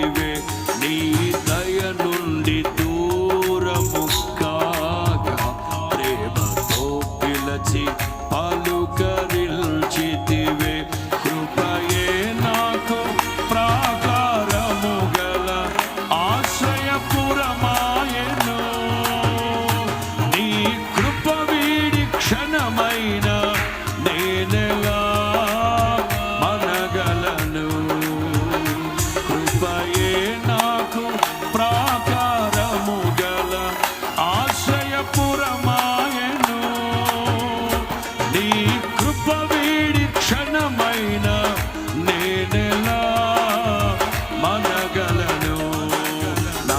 నీవే నీ దయ నుండి దూరము కాగా ప్రేమతో పిలచి పలుకరిల్చితివే కృపయే నాకు ప్రాకారము గల ఆశ్రయపురమాయను. నీ కృప వీడి క్షణమైన மைன